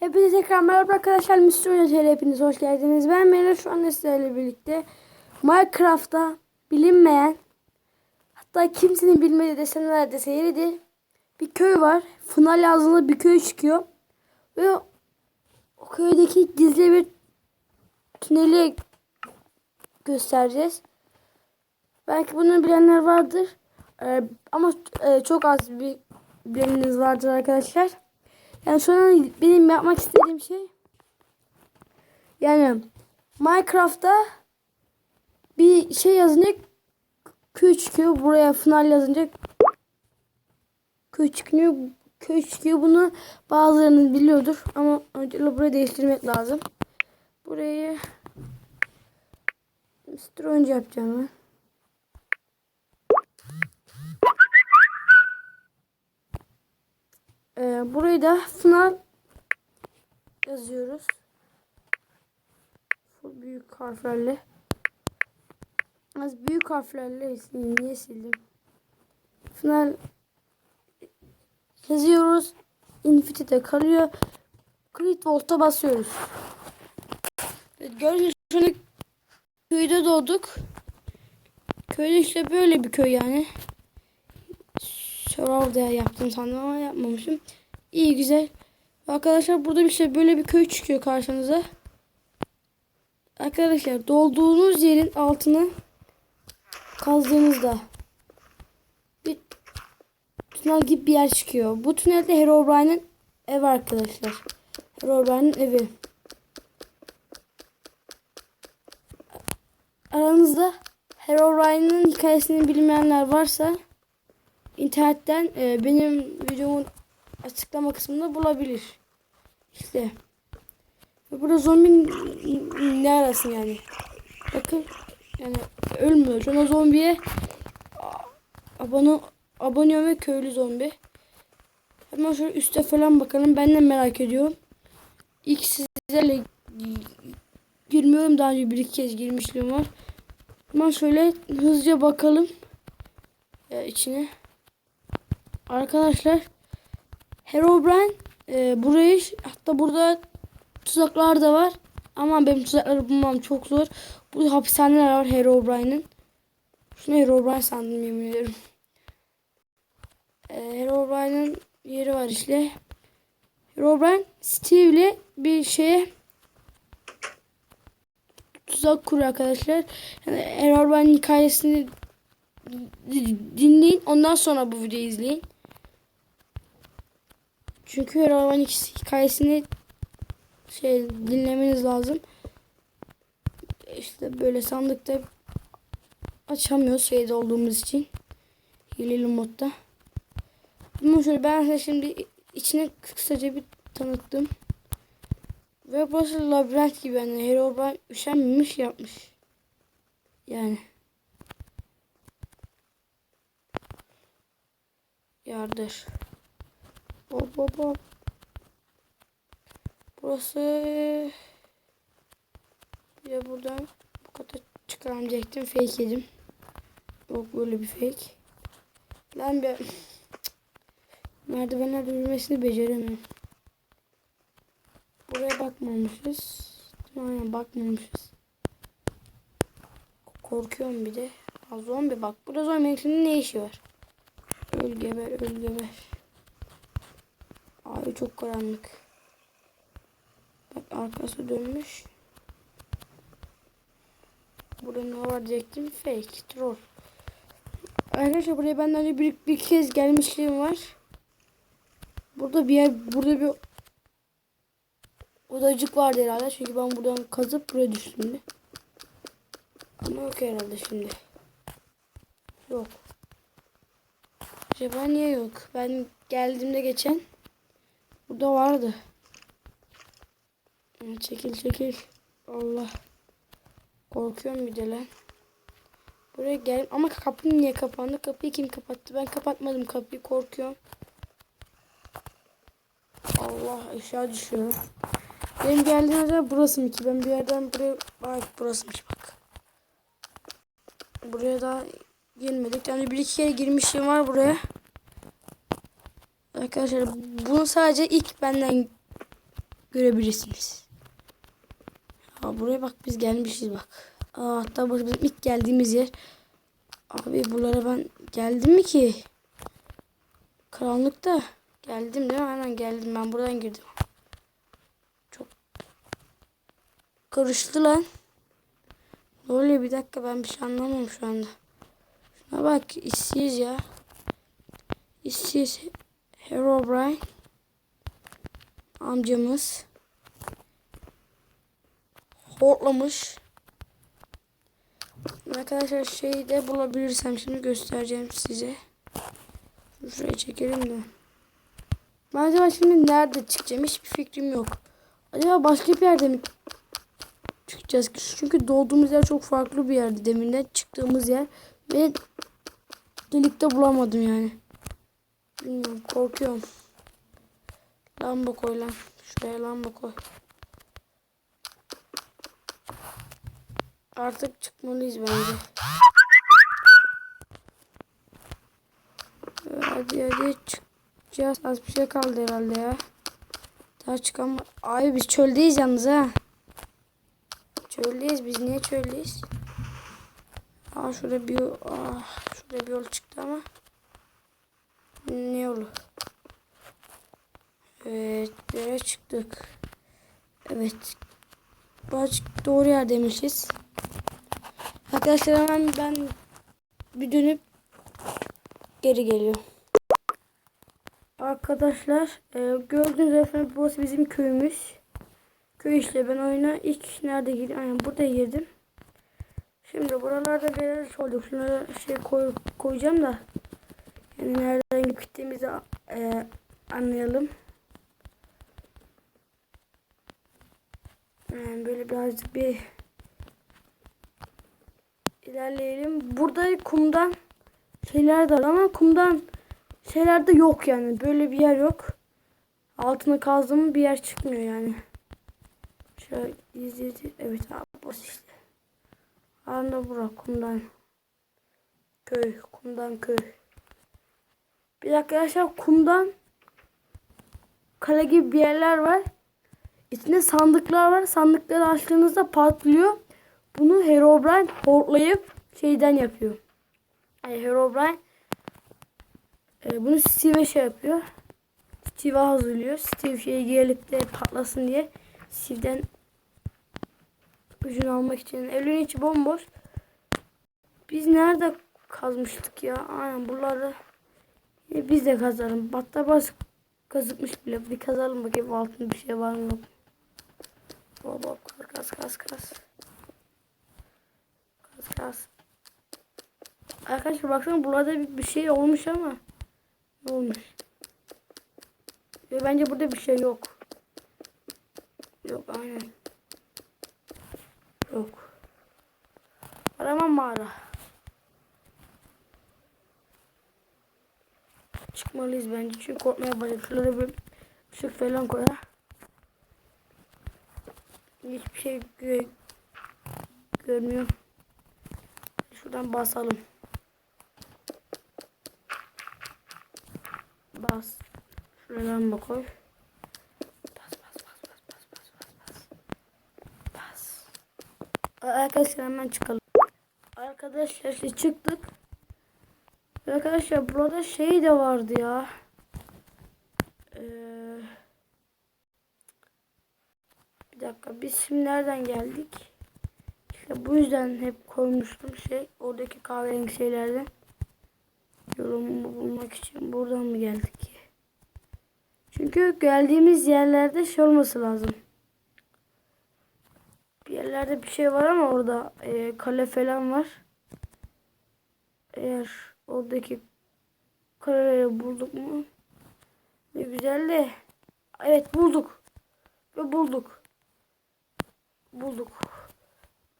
Hepinize tekrar merhaba arkadaşlar. Mr. Oyun hepiniz hoş geldiniz. Ben Mera şu anda sizlerle birlikte Minecraft'ta bilinmeyen hatta kimsenin bilmediği desem neredeyse yeridir. Bir köy var. Fınal yazılı bir köy çıkıyor. Ve o köydeki gizli bir tüneli göstereceğiz. Belki bunu bilenler vardır. Ee, ama e, çok az bir bileniniz vardır arkadaşlar. Yani şu an benim yapmak istediğim şey yani Minecraft'ta bir şey yazınca çıkıyor. Buraya final yazınca. Köy çıkıyor. Bunu bazılarınız biliyordur. Ama önce burayı değiştirmek lazım. Burayı Mr. önce yapacağım ben. Ee, burayı da sınav yazıyoruz. Bu büyük harflerle. Az büyük harflerle. Niye sildim? Final yazıyoruz. Infinity'de kalıyor. Crit Volt'a basıyoruz. Evet, gördüğünüz gibi köyde doğduk. Köyde işte böyle bir köy yani. Survival'da yaptım sandım ama yapmamışım. İyi güzel. Arkadaşlar burada bir şey böyle bir köy çıkıyor karşınıza. Arkadaşlar dolduğunuz yerin altını kazdığınızda bir tünel gibi bir yer çıkıyor. Bu tünelde Herobrine'in evi arkadaşlar. Herobrine'in evi. Aranızda Herobrine'in hikayesini bilmeyenler varsa internetten e, benim videomun açıklama kısmında bulabilir. İşte. Burada zombi ne arasın yani. Bakın yani ölmüyor. An zombiye abone abone ve köylü zombi. Hemen şöyle üste falan bakalım. Ben de merak ediyorum. İlk sizlerle girmiyorum. Daha önce bir iki kez girmişliğim var. Hemen şöyle hızlıca bakalım. E, içine. Arkadaşlar Herobrine e, burayı hatta burada tuzaklar da var. Ama benim tuzakları bulmam çok zor. Bu hapishaneler var Herobrine'in. Şunu Herobrine sandım yemin ederim. E, Herobrine'in yeri var işte. Herobrine Steve'le bir şeye tuzak kuruyor arkadaşlar. Yani Herobrine'in hikayesini dinleyin. Ondan sonra bu videoyu izleyin. Çünkü Herobrine hikayesini şey dinlemeniz lazım. İşte böyle sandıkta açamıyoruz şeyde olduğumuz için. Hileli modda. Ama şöyle ben size şimdi içine kısaca bir tanıttım. Ve burası labirent gibi yani Herobrine üşenmemiş yapmış. Yani. Yardır. Hop hop hop. Burası bir de buradan bu kata çıkaramayacaktım. Fake yedim. Yok böyle bir fake. Lan bir merdivenler yürümesini beceremiyorum. Buraya bakmamışız. Aynen bakmamışız. Korkuyorum bir de. Ha, zombi bak. Burada zombi ne işi var? Öl geber öl geber. Abi çok karanlık. Bak arkası dönmüş. Burada ne var diyecektim. Fake. Troll. Arkadaşlar buraya ben önce bir, bir kez gelmişliğim var. Burada bir yer, burada bir odacık vardı herhalde. Çünkü ben buradan kazıp buraya düştüm de. Ama yok herhalde şimdi. Yok. Acaba niye yok? Ben geldiğimde geçen burada vardı. Çekil çekil. Allah. Korkuyorum bir de lan. Buraya gel ama kapı niye kapandı? Kapıyı kim kapattı? Ben kapatmadım kapıyı. Korkuyorum. Allah aşağı düşüyor. Benim geldiğim yer burası mı ki? Ben bir yerden buraya... Ay burasıymış bak. Buraya daha girmedik. Yani bir iki kere girmişliğim var buraya. Arkadaşlar bunu sadece ilk benden görebilirsiniz. Aa, buraya bak biz gelmişiz bak. Aa, hatta burası bizim ilk geldiğimiz yer. Abi buralara ben geldim mi ki? Karanlıkta. Geldim değil mi? Hemen geldim. Ben buradan girdim. Çok karıştı lan. Ne oluyor bir dakika ben bir şey anlamıyorum şu anda. Şuna bak işsiz ya. İşsiz Herobrine amcamız hortlamış. Arkadaşlar şeyi de bulabilirsem şimdi göstereceğim size. Şuraya çekelim de. Ben acaba şimdi nerede çıkacağım hiçbir fikrim yok. Acaba başka bir yerde mi çıkacağız? Çünkü doğduğumuz yer çok farklı bir yerdi deminden çıktığımız yer. Ve delikte bulamadım yani. Bilmiyorum korkuyorum. Lamba koy lan. Şuraya lamba koy. Artık çıkmalıyız bence. Hadi hadi çıkacağız. Az bir şey kaldı herhalde ya. Daha çıkam. Ay biz çöldeyiz yalnız ha. Çöldeyiz biz niye çöldeyiz? Aa şurada bir aa, şurada bir yol çıktı ama. Ne yolu? Evet, nereye çıktık? Evet. Baş doğru yerdeymişiz. Arkadaşlar hemen ben bir dönüp geri geliyor. Arkadaşlar e, gördüğünüz efendim burası bizim köyümüz. Köy işte ben oyuna ilk nerede girdim? Aynen burada girdim. Şimdi buralarda yer olduk. Şunlara şey koy, koyacağım da. Yani nereden gittiğimizi e, anlayalım. Yani böyle birazcık bir ilerleyelim. Burada kumdan şeyler de var ama kumdan şeyler de yok yani. Böyle bir yer yok. Altına kazdığım bir yer çıkmıyor yani. Şöyle izledi. Evet abi burası işte. Arna bura kumdan. Köy. Kumdan köy. Bir dakika arkadaşlar kumdan kale gibi bir yerler var. İçinde sandıklar var. Sandıkları açtığınızda patlıyor. Bunu Herobrine hortlayıp şeyden yapıyor. Yani Herobrine e, bunu Steve şey yapıyor. Steve'e hazırlıyor. Steve şeyi gelip de patlasın diye Steve'den gücünü almak için. Evlerin içi bomboş. Biz nerede kazmıştık ya? Aynen buralarda. E, biz de kazalım. Hatta bas kazıkmış bile. Bir kazalım bakayım altında bir şey var mı yok. Hop hop kas kas kas. Kas kas. Arkadaşlar baksana burada bir, bir şey olmuş ama. Ne olmuş? Ya bence burada bir şey yok. Yok aynen. Yok. Arama mağara. Çıkmalıyız bence çünkü korkmaya başladık. Şurada bir ışık falan koy ha. Hiçbir şey gö görmüyorum. Şuradan basalım. Bas. Şuradan bak koy. Arkadaşlar hemen çıkalım. Arkadaşlar işte çıktık. Arkadaşlar burada şey de vardı ya. Eee bir dakika biz şimdi nereden geldik? İşte bu yüzden hep koymuştum şey oradaki kahverengi şeylerden. Yolumu bulmak için buradan mı geldik? Çünkü geldiğimiz yerlerde şey olması lazım. Bir yerlerde bir şey var ama orada e, kale falan var. Eğer oradaki kaleleri bulduk mu? Ne güzel de. Evet bulduk. Ve bulduk bulduk.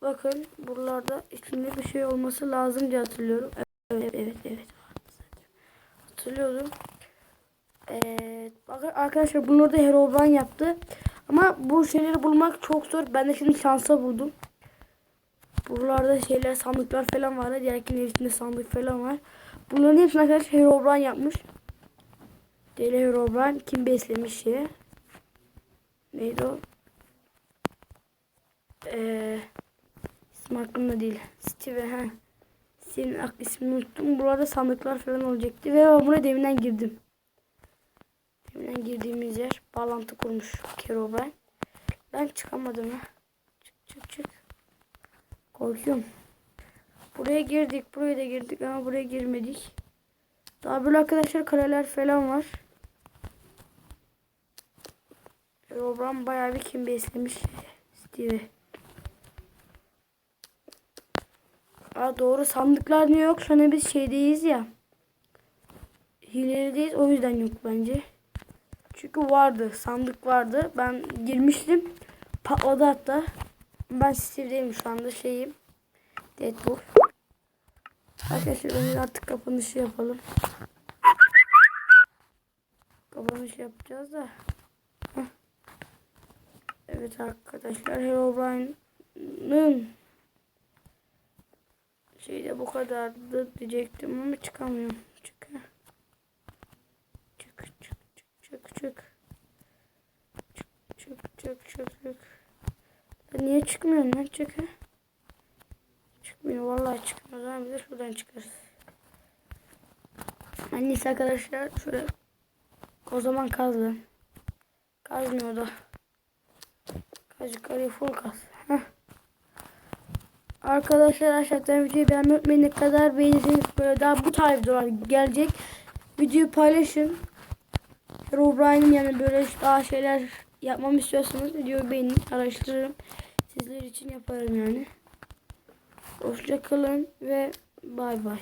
Bakın buralarda içinde bir şey olması lazım diye hatırlıyorum. Evet evet evet. Hatırlıyordum. Evet. Bakın arkadaşlar bunu da Herobrine yaptı. Ama bu şeyleri bulmak çok zor. Ben de şimdi şansa buldum. Buralarda şeyler sandıklar falan var. Diğerkinin içinde sandık falan var. Bunların hepsini arkadaşlar Herobrine yapmış. Deli Herobrine kim beslemiş şeyi. neydi o? Ee, isim aklımda değil. Steve ha. Steve'nin ak- ismini unuttum. Burada sandıklar falan olacaktı ve ben buraya deminden girdim. Deminden girdiğimiz yer bağlantı kurmuş Kerobrine. Ben çıkamadım ha. Çık çık çık. Korkuyorum. Buraya girdik. Buraya da girdik ama buraya girmedik. Daha böyle arkadaşlar kaleler falan var. Robran bayağı bir kim beslemiş Steve. Aa doğru sandıklar niye yok? An biz şeydeyiz ya. Hilelideyiz o yüzden yok bence. Çünkü vardı. Sandık vardı. Ben girmiştim. Patladı hatta. Ben Steve'deyim şu anda şeyim. Deadpool. Arkadaşlar önce artık kapanışı yapalım. Kapanış yapacağız da. Evet arkadaşlar Herobrine'ın şeyde bu kadardı diyecektim ama çıkamıyorum. Çık. Çık çık çık çık çık. Çık çık çık çık çık. Niye çıkmıyorsun lan çık? Çıkmıyor vallahi çıkmıyor. O zaman biz de şuradan çıkarız. Annesi arkadaşlar şöyle o zaman kazdı. Kazmıyor da. Kaz yukarıya full kaz. Heh. Arkadaşlar aşağıdan videoyu beğenmeyi unutmayın. Ne kadar beğenirseniz böyle daha bu tarz videolar gelecek. Videoyu paylaşın. Herobrine'in yani böyle daha şeyler yapmamı istiyorsanız videoyu beğenin. Araştırırım. Sizler için yaparım yani. Hoşça kalın ve bay bay.